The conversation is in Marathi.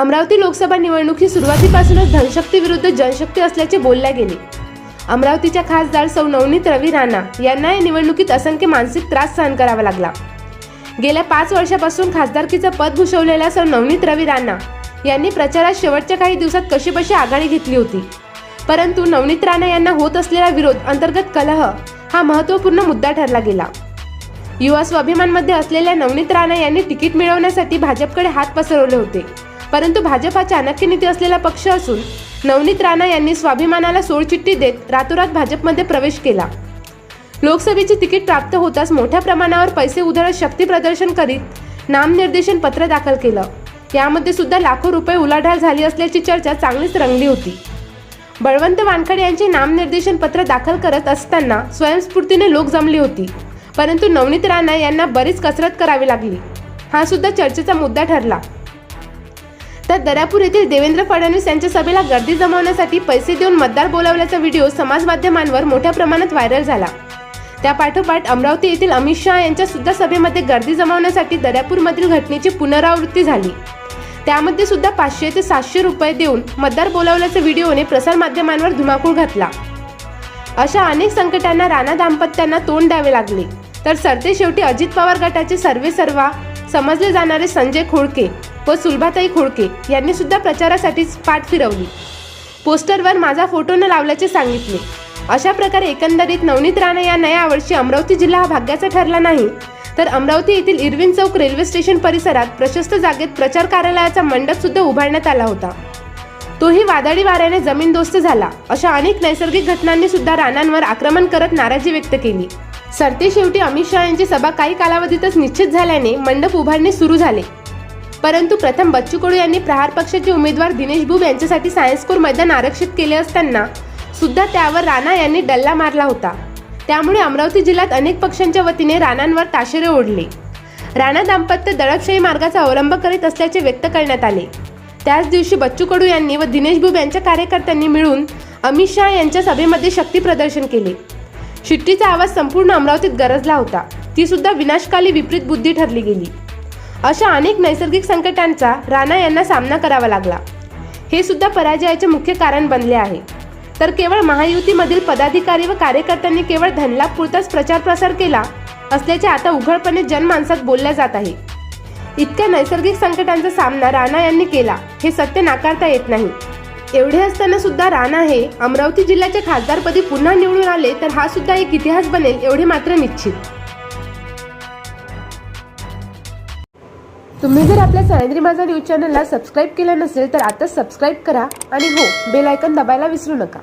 अमरावती लोकसभा निवडणूक ही सुरुवातीपासूनच धनशक्ती विरुद्ध जनशक्ती असल्याचे बोलल्या गेले. अमरावतीच्या खासदार सौ नवनीत रवी राणा यांना या निवडणुकीत असंख्य मानसिक त्रास सहन करावा लागला. गेल्या पाच वर्षापासून खासदारकीचं पद भूषवलेल्या सौ नवनीत रवी राणा यांनी प्रचारात शेवटच्या काही दिवसात कशीबशी आघाडी घेतली होती. परंतु नवनीत राणा यांना होत असलेला विरोध अंतर्गत कलह हा महत्त्वपूर्ण मुद्दा ठरला गेला. युवा स्वाभिमानमध्ये असलेल्या नवनीत राणा यांनी तिकीट मिळवण्यासाठी भाजपकडे हात पसरवले होते. परंतु भाजप हा चाणक्य नीती असलेला पक्ष असून नवनीत राणा यांनी स्वाभिमानाला सोडचिठ्ठी देत रातोरात भाजपमध्ये प्रवेश केला. लोकसभेची तिकीट प्राप्त होताच मोठ्या प्रमाणावर पैसे उधळत शक्ती प्रदर्शन करीत नामनिर्देशन पत्र दाखल केलं. यामध्ये सुद्धा लाखो रुपये उलाढाल झाली असल्याची चर्चा चांगलीच रंगली होती. बळवंत वानखडे यांचे नामनिर्देशन पत्र दाखल करत असताना स्वयंस्फूर्तीने लोक जमली होती. परंतु नवनीत राणा यांना बरीच कसरत करावी लागली. हा सुद्धा चर्चेचा मुद्दा ठरला. तर दर्यापूर येथील देवेंद्र फडणवीस यांच्या सभेला गर्दी जमवण्यासाठी पैसे देऊन मतदार बोलावल्याचा व्हिडिओ समाज माध्यमांवर मोठ्या प्रमाणात व्हायरल झाला. त्यापाठोपाठ अमरावती येथील अमित शहा यांच्या सुद्धा सभेमध्ये गर्दी जमवण्यासाठी दर्यापूरमधील घटनेची पुनरावृत्ती झाली. त्यामध्ये सुद्धा पाचशे ते सातशे रुपये देऊन मतदार बोलावल्याच्या व्हिडिओने प्रसारमाध्यमांवर धुमाकूळ घातला. अशा अनेक संकटांना राणा दाम्पत्यांना तोंड द्यावे लागले. तर सरते शेवटी अजित पवार गटाचे सर्वे सर्वा समजले जाणारे संजय खोडके व सुलभाताई खोडके यांनी सुद्धा प्रचारासाठीच पाठ फिरवली. पोस्टरवर माझा फोटो न लावल्याचे सांगितले. अशा प्रकारे एकंदरीत नवनीत राणा या नया वर्षी अमरावती जिल्हा हा भाग्याचा ठरला नाही तर अमरावती येथील इरविन चौक रेल्वे स्टेशन परिसरात प्रशस्त जागेत प्रचार कार्यालयाचा मंडप सुद्धा उभारण्यात आला होता. तोही वादळी वाऱ्याने जमीनदोस्त झाला अशा अनेक नैसर्गिक घटनांनी सुद्धा राणांवर आक्रमण करत नाराजी व्यक्त केली. सरते शेवटी अमित शहा यांची सभा काही कालावधीतच निश्चित झाल्याने मंडप उभारणे सुरू झाले. परंतु प्रथम बच्चू कडू यांनी प्रहार पक्षाचे उमेदवार दिनेश बुब यांच्यासाठी सायन्स कोर मैदान आरक्षित केले असताना सुद्धा त्यावर राणा यांनी डल्ला मारला होता. त्यामुळे अमरावती जिल्ह्यात अनेक पक्षांच्या वतीने राणांवर ताशेरे ओढले. राणा दाम्पत्य दडपशाही मार्गाचा अवलंब करीत असल्याचे व्यक्त करण्यात आले. त्याच दिवशी बच्चू कडू यांनी व दिनेश बुब यांच्या कार्यकर्त्यांनी मिळून अमित शहा यांच्या सभेमध्ये शक्ती प्रदर्शन केले. शिट्टीचा आवाज संपूर्ण अमरावतीत गरजला होता. ती सुद्धा विनाशकाली विपरीत बुद्धी ठरली गेली. अशा अनेक नैसर्गिक संकटांचा राणा यांना सामना करावा लागला. हे सुद्धा पराजयाचे मुख्य कारण बनले आहे. तर केवळ महायुतीमधील पदाधिकारी व कार्यकर्त्यांनी केवळ धनलाभ पुरताच प्रचार प्रसार केला असल्याचे आता उघडपणे जनमानसात बोलल्या जात आहे. इतक्या नैसर्गिक संकटांचा सामना राणा यांनी केला हे सत्य नाकारता येत नाही. एवढे असताना सुद्धा राणा हे अमरावती जिल्ह्याच्या खासदारपदी पुन्हा निवडून आले तर हा सुद्धा एक इतिहास बनेल एवढे मात्र निश्चित. तुम्ही जर आपल्या सह्याद्री माझा न्यूज चॅनलला सबस्क्राईब केलं नसेल तर आता सबस्क्राईब करा आणि हो बेल आयकन दाबायला विसरू नका.